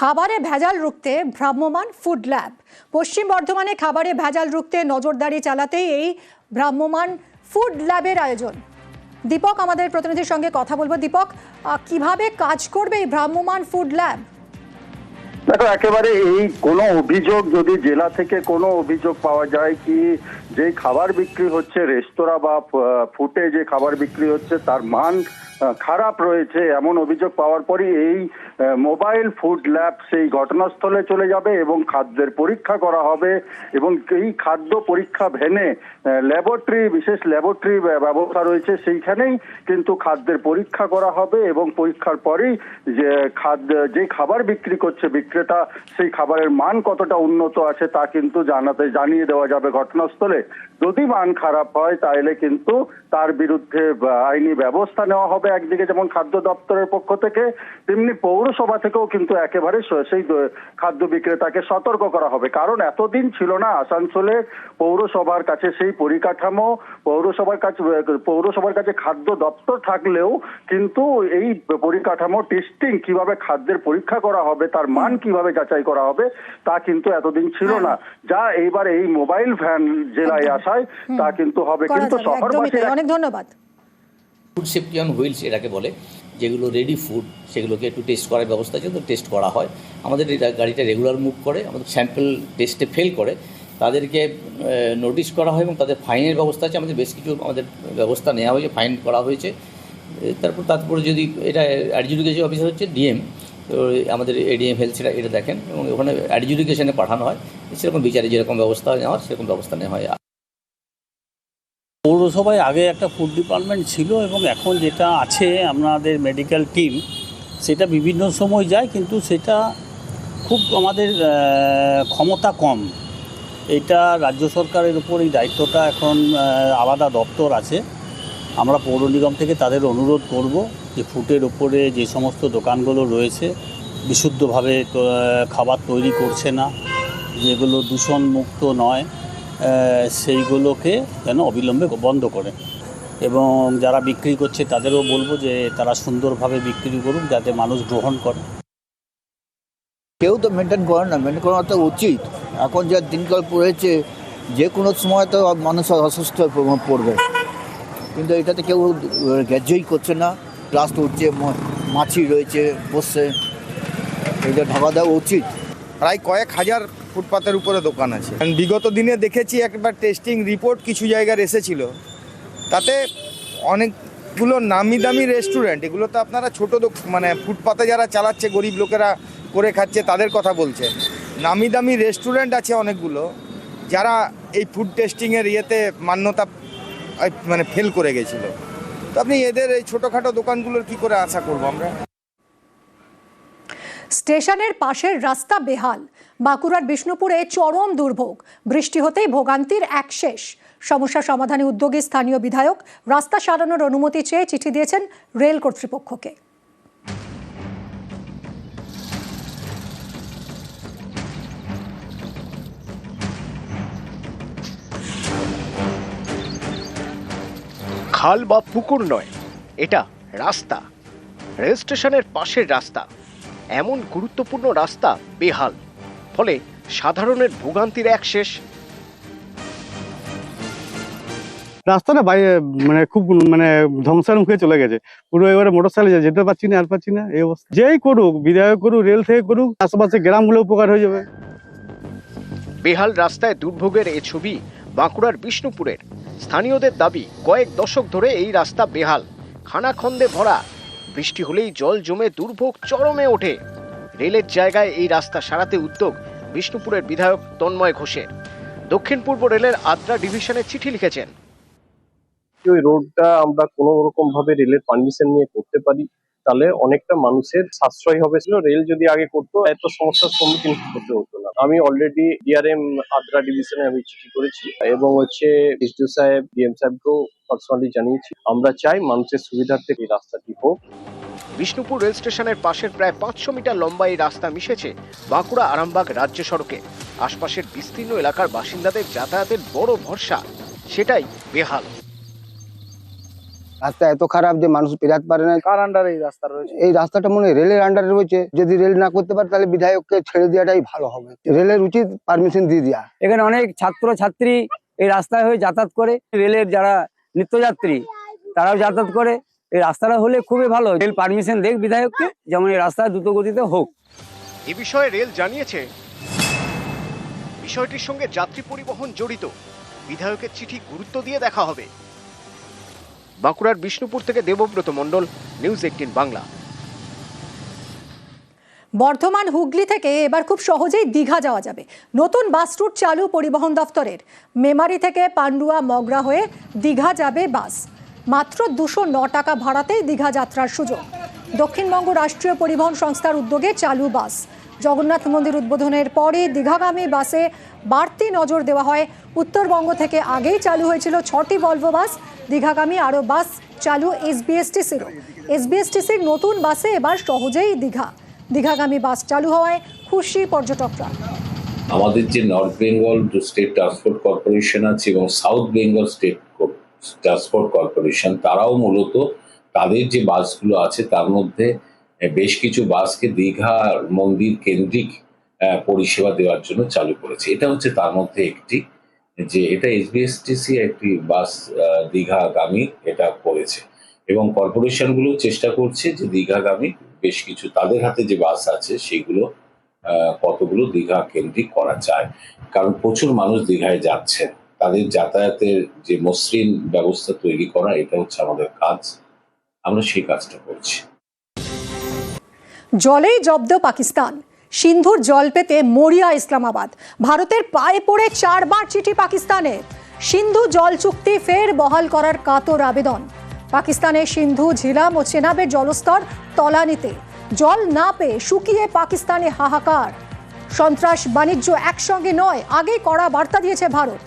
খাবারে ভেজাল রুখতে ভ্রাম্যমান ফুড ল্যাব পশ্চিম বর্ধমানে খাবারে ভেজাল রুখতে নজরদারি চালাতেই এই ভ্রাম্যমান ফুড ল্যাবের আয়োজন। দীপক, আমাদের প্রতিনিধির সঙ্গে কথা বলব। দীপক কীভাবে কাজ করবে এই ভ্রাম্যমাণ ফুড ল্যাব দেখো একেবারে এই কোনো অভিযোগ যদি জেলা থেকে কোনো অভিযোগ পাওয়া যায় কি যে খাবার বিক্রি হচ্ছে, রেস্তোরাঁ বা ফুটে যে খাবার বিক্রি হচ্ছে, তার মান খারাপ রয়েছে এমন অভিযোগ পাওয়ার পরই এই মোবাইল ফুড ল্যাব সেই ঘটনাস্থলে চলে যাবে এবং খাদ্যের পরীক্ষা করা হবে এবং এই খাদ্য পরীক্ষা ভেনে ল্যাবরেটরি, বিশেষ ল্যাবরেটরি ব্যবস্থা রয়েছে সেইখানেই কিন্তু খাদ্যের পরীক্ষা করা হবে এবং পরীক্ষার পরেই যে খাদ্য, যে খাবার বিক্রি করছে বিক্রেতা সেই খাবারের মান কতটা উন্নত আছে তা কিন্তু জানাতে জানিয়ে দেওয়া যাবে ঘটনাস্থলে। যদি মান খারাপ হয় তাহলে কিন্তু তার বিরুদ্ধে আইনি ব্যবস্থা নেওয়া হবে একদিকে যেমন খাদ্য দপ্তরের পক্ষ থেকে তেমনি পৌরসভা থেকেও কিন্তু একেবারে সেই খাদ্য বিক্রেতাকে সতর্ক করা হবে। কারণ এতদিন ছিল না আসানসোলে পৌরসভার কাছে সেই পরিকাঠামো পৌরসভার কাছে পৌরসভার কাছে খাদ্য দপ্তর থাকলেও কিন্তু এই পরিকাঠামো টেস্টিং কীভাবে খাদ্যের পরীক্ষা করা হবে তার মান কীভাবে যাচাই করা হবে তা কিন্তু এতদিন ছিল না। যা এইবার এই মোবাইল ভ্যান জেলায় আসায় তা কিন্তু হবে কিন্তু শহরবাসীর অনেক ধন্যবাদ। ফুড সেফটি অন হুইলস এটাকে বলে যেগুলো রেডি ফুড সেগুলোকে একটু টেস্ট করার ব্যবস্থা আছে তো টেস্ট করা হয়। আমাদের এই গাড়িটা রেগুলার মুভ করে আমাদের স্যাম্পল টেস্টে ফেল করে। তাদেরকে নোটিশ করা হয় এবং তাদের ফাইনের ব্যবস্থা আছে। আমাদের বেশ কিছু আমাদের ব্যবস্থা নেওয়া হয়েছে ফাইন করা হয়েছে। তারপর তারপরে যদি এটা অ্যাডজুডিকেশন অফিসার হচ্ছে ডিএম তো আমাদের এডিএম হেলথ সেটা এটা দেখেন এবং ওখানে অ্যাডজুডিকেশনে পাঠানো হয়। সেরকম বিচারে যেরকম ব্যবস্থা নেওয়ার সেরকম ব্যবস্থা নেওয়া হয়। পৌরসভায় আগে একটা ফুড ডিপার্টমেন্ট ছিল এবং এখন যেটা আছে আমাদের মেডিকেল টিম সেটা বিভিন্ন সময় যায় কিন্তু সেটা খুব আমাদের ক্ষমতা কম। এটা রাজ্য সরকারের উপর এই দায়িত্বটা এখন আলাদা দপ্তর আছে। আমরা পৌর নিগম থেকে তাদের অনুরোধ করব যে ফুডের ওপরে যে সমস্ত দোকানগুলো রয়েছে, বিশুদ্ধভাবে খাবার তৈরি করছে না, যেগুলো দূষণমুক্ত নয়। সেইগুলোকে যেন অবিলম্বে বন্ধ করে। এবং যারা বিক্রি করছে, তাদেরও বলব যে তারা সুন্দরভাবে বিক্রি করুক যাতে মানুষ গ্রহণ করে। কেউ তো মেনটেন করে না মেনটেন করা তো উচিত। এখন যা দিনকাল পড়েছে, যে কোনো সময় তো মানুষ অসুস্থ পড়- পড়বে। কিন্তু এটাতে কেউ গ্যাজ্যই করছে না। প্লাস্ট উঠছে মাছি রয়েছে, বসছে, এটা ঢাকা দেওয়া উচিত। প্রায় কয়েক হাজার ফুটপাতের উপরে দোকান আছে। বিগত দিনে দেখেছি একবার টেস্টিং রিপোর্ট কিছু জায়গার এসেছিল। তাতে অনেকগুলো নামি দামি রেস্টুরেন্ট এগুলো তো আপনারা ছোট মানে ফুটপাতে যারা চালাচ্ছে, গরিব লোকেরা করে খাচ্ছে, তাদের কথা বলছে। নামি দামি রেস্টুরেন্ট আছে অনেকগুলো, যারা এই ফুড টেস্টিংয়ের ইয়েতে মান্যতা মানে ফেল করে গেছিল। তো আপনি এদের এই ছোটোখাটো দোকানগুলোর কি করে আশা করব আমরা? স্টেশনের পাশের রাস্তা বেহাল। বাঁকুড়ার বিষ্ণুপুরে চরম দুর্ভোগ। বৃষ্টি হতেই ভোগান্তির এক শেষ। সমস্যা সমাধানে উদ্যোগী স্থানীয় বিধায়ক রাস্তা সারানোর অনুমতি চেয়ে চিঠি দিয়েছেন রেল কর্তৃপক্ষকে। খাল বা পুকুর নয়, এটা রাস্তা। রেল স্টেশনের পাশের রাস্তা। এমন গুরুত্বপূর্ণ রাস্তা বেহাল। ফলে সাধারণের ভোগান্তির এক শেষ। রাস্তাটা বাইরে মানে খুব মানে ধ্বংসের মুখে চলে গেছে। পুরো এবারে মোটর সাইকেল যেতে পারছি না আর পাচ্ছি না এই অবস্থা। যেই করুক বিধায়ক করুক রেল থেকে করুক আশেপাশে গ্রামগুলো উপকার হয়ে যাবে। বেহাল রাস্তায় দুর্ভোগের এ ছবি বাঁকুড়ার বিষ্ণুপুরের। স্থানীয়দের দাবি কয়েক দশক ধরে এই রাস্তা বেহাল। খানাখন্দে ভরা বৃষ্টি হলেই জল জমে দুর্ভোগ চরমে ওঠে। রেলের জায়গায় এই রাস্তা সারাতে উদ্যোগ, বিষ্ণুপুরের বিধায়ক তন্ময় ঘোষের। দক্ষিণ পূর্ব রেলের আদ্রা ডিভিশনে চিঠি লিখেছেন। ওই রোডটা আমরা কোনো রকম ভাবে রেলের পারমিশন নিয়ে করতে পারি, তাহলে অনেকটা মানুষের সাশ্রয় হবে। ছিল রেল যদি আগে করতো, এত সমস্যার সম্মুখীন হতে হতো আমি অলরেডি ডিআরএম আদ্রা ডিভিশনে আমি চিঠি করেছি এবং হচ্ছে এসডিও সাহেব ডিএম সাহেবকেও পার্সোনালি জানিয়েছি। আমরা চাই মানুষের সুবিধার্থে এই রাস্তাটি হোক। বিষ্ণুপুর রেল স্টেশনের পাশের প্রায় পাঁচশো মিটার লম্বা এই রাস্তা মিশেছে বাঁকুড়া আরামবাগ রাজ্য সড়কে। আশপাশের বিস্তীর্ণ এলাকার বাসিন্দাদের যাতায়াতের বড় ভরসা, সেটাই বেহাল। রাস্তা এত খারাপ যে মানুষ পেরাতে পারে না। কার আন্ডারে এই রাস্তা রয়েছে? এই রাস্তাটা মনে হয় রেলের আন্ডারে রয়েছে। যদি রেল না করতে পারে তাহলে বিধায়ককে ছেড়ে দেওয়াটাই ভালো হবে। রেলের উচিত পারমিশন দিয়ে দেওয়া এখানে অনেক ছাত্র ছাত্রী এই রাস্তায় হয়ে যাতায়াত করে। রেলের যারা নিত্যযাত্রী তারাও যাতায়াত করে। এই রাস্তাটা হলে খুবই ভালো রেল পারমিশন দেখ বিধায়ককে যেমন এই রাস্তা দ্রুত গতিতে হোক। এ বিষয়ে রেল জানিয়েছে বিষয়টির সঙ্গে যাত্রী পরিবহন জড়িত। বিধায়কের চিঠি গুরুত্ব দিয়ে দেখা হবে। বাঁকুড়ার বিষ্ণুপুর থেকে দেবব্রত মণ্ডল, নিউজ এইটিন বাংলা। বর্ধমান হুগলি থেকে এবার খুব সহজেই দীঘা যাওয়া যাবে। নতুন বাস রুট চালু পরিবহন দফতরের। মেমারি থেকে পান্ডুয়া মগরা হয়ে দীঘা যাবে বাস। মাত্র দুশো ন টাকা ভাড়াতেই দীঘা যাত্রার সুযোগ। দক্ষিণবঙ্গ রাষ্ট্রীয় পরিবহন সংস্থার উদ্যোগে চালু বাস। জগন্নাথ মন্দির উদ্বোধনের পরে দীঘাগামী বাসে বাড়তি নজর দেওয়া হয়। উত্তরবঙ্গ থেকে আগেই চালু হয়েছিল ছটি ভলভো বাস। দীঘাগামী আরও বাস চালু এসবিএসটিসিরও এসবিএসটিসির নতুন বাসে এবার সহজেই দীঘা। দীঘাগামী বাস চালু হওয়ায় খুশি পর্যটকরা। আমাদের যে north Bengal state transport corporation আছে এবং south Bengal state transport corporation তারাও মূলত তাদের যে বাসগুলো আছে, তার মধ্যে বেশ কিছু বাসকে দীঘা মন্দির কেন্দ্রিক পরিষেবা দেওয়ার জন্য চালু করেছে। এটা হচ্ছে তার মধ্যে একটি, যে এটা এসবিএসটিসি একটি বাস দীঘাগামী এটা করেছে। এবং কর্পোরেশনগুলো চেষ্টা করছে যে দীঘাগামী বেশ কিছু তাদের হাতে যে বাস আছে সেগুলো কতগুলো দীঘা কেন্দ্রিক করা যায়। কারণ প্রচুর মানুষ দীঘায় যাচ্ছেন। তাদের যাতায়াতের যে মসৃণ ব্যবস্থা তৈরি করা, এটা হচ্ছে আমাদের কাজ। আমরা সেই কাজটা করছি। জলেই জব্দ পাকিস্তান। সিন্ধুর জল পেতে মরিয়া ইসলামাবাদ। ভারতের পায়ে পড়ে চারবার চিঠি পাকিস্তানে। সিন্ধু জল চুক্তি ফের বহাল করার কাতর আবেদন। পাকিস্তানে সিন্ধু, ঝিলাম ও চেনাবের জলস্তর তলানিতে। জল না পেয়ে শুকিয়ে পাকিস্তানে হাহাকার। সন্ত্রাস বাণিজ্য একসঙ্গে নয় আগে কড়া বার্তা দিয়েছে ভারত।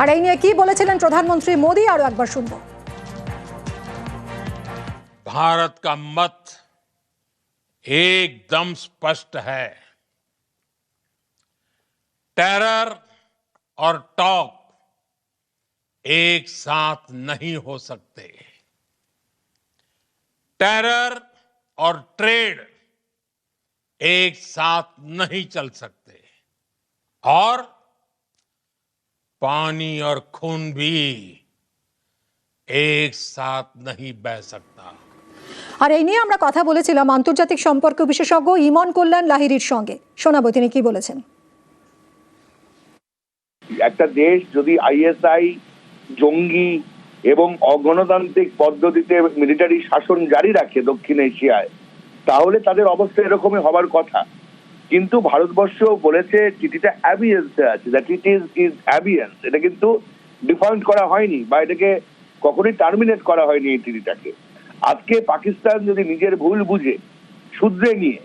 আর এই নিয়ে কি বলেছিলেন প্রধানমন্ত্রী মোদী আরও একবার শুনব। भारत का मत एकदम स्पष्ट है। टेरर और टॉक एक साथ नहीं हो सकते। टेरर और ट्रेड एक साथ नहीं चल सकते। और पानी और खून भी एक साथ नहीं बह सकता। আর এই নিয়ে আমরা কথা বলেছিলাম আন্তর্জাতিক সম্পর্ক বিশেষজ্ঞ ইমন কল্যাণ লাহিরির সঙ্গে। শোনাবো তিনি কি বলেছেন। একটা দেশ যদি আইএসআই, জঙ্গি এবং অগণতান্ত্রিক পদ্ধতিতে মিলিটারি শাসন জারি রাখে দক্ষিণ এশিয়ায়, তাহলে তাদের অবস্থা এরকমই হবার কথা। কিন্তু ভারতবর্ষ বলেছে চিঠিটা অ্যাবিয়েন্সে আছে that it is is abeyance. এটা কিন্তু ডিফাউন্ড করা হয়নি বা এটাকে কখনোই টার্মিনেট করা হয়নি এই চিঠিটাকে। আজকে পাকিস্তান যদি নিজের ভুল বুঝে, শুধরে নিয়ে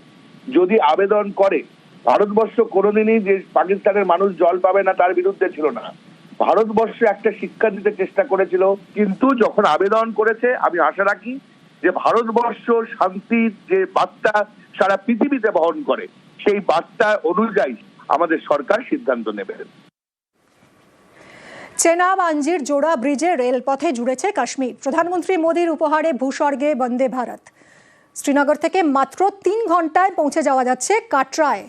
যদি আবেদন করে, ভারতবর্ষ কোনোদিনই যে পাকিস্তানের মানুষ জল পাবে না, তার বিরুদ্ধে ছিল না। ভারতবর্ষ একটা শিক্ষা দিতে চেষ্টা করেছিল, কিন্তু যখন আবেদন করেছে, আমি আশা রাখি যে ভারতবর্ষ শান্তির যে বার্তা সারা পৃথিবীতে বহন করে, সেই বার্তা অনুযায়ী আমাদের সরকার সিদ্ধান্ত নেবে। চেনাব আঞ্জির জোড়া ব্রিজে রেলপথে জুড়েছে কাশ্মীর। প্রধানমন্ত্রী মোদীর উপহারে ভূস্বর্গে বন্দে ভারত। শ্রীনগর থেকে মাত্র তিন ঘন্টায় পৌঁছে যাওয়া যাচ্ছে কাটরায়।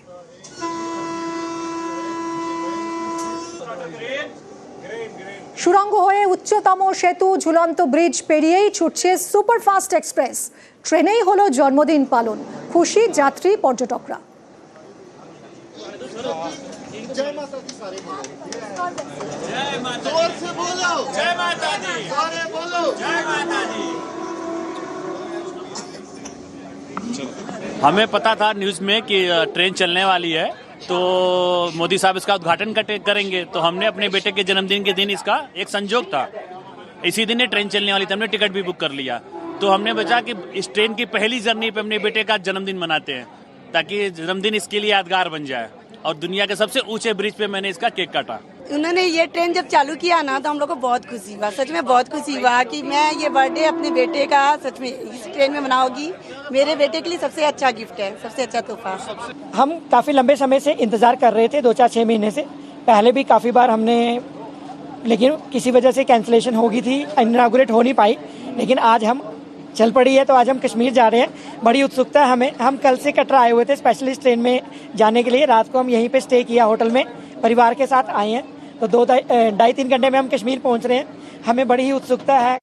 সুরঙ্গ হয়ে উচ্চতম সেতু ঝুলন্ত ব্রিজ পেরিয়েই ছুটছে সুপারফাস্ট এক্সপ্রেস। ট্রেনেই হলো জন্মদিন পালন। খুশি যাত্রী, পর্যটকরা। हमें पता था न्यूज़ में कि ट्रेन चलने वाली है तो मोदी साहब इसका उद्घाटन करेंगे। तो हमने अपने बेटे के जन्मदिन के दिन इसका एक संजोग था। इसी दिन ये ट्रेन चलने वाली थी हमने टिकट भी बुक कर लिया। तो हमने बचा कि इस ट्रेन की पहली जर्नी पे अपने बेटे का जन्मदिन मनाते हैं ताकि जन्मदिन इसके लिए यादगार बन जाए। और दुनिया के सबसे ऊँचे ब्रिज पे मैंने इसका केक काटा। उन्होंने ये ट्रेन जब चालू किया ना तो हम लोग को बहुत खुशी हुआ। सच में बहुत खुशी हुआ कि मैं ये बर्थडे अपने बेटे का सच में इस ट्रेन में मनाओगी मेरे बेटे के लिए सबसे अच्छा गिफ्ट है सबसे अच्छा तोहफा। हम काफ़ी लंबे समय से इंतज़ार कर रहे थे दो चार छः महीने से। पहले भी काफ़ी बार हमने लेकिन किसी वजह से कैंसिलेशन होगी थी इनाग्रेट हो नहीं पाई। लेकिन आज हम चल पड़ी है तो आज हम कश्मीर जा रहे हैं। बड़ी उत्सुकता है हमें। हम कल से कटरा आए हुए थे स्पेशलिस्ट ट्रेन में जाने के लिए। रात को हम यहीं पे स्टे किया होटल में। परिवार के साथ आए हैं। तो दो ढाई तीन घंटे में हम कश्मीर पहुँच रहे हैं। हमें बड़ी ही उत्सुकता है।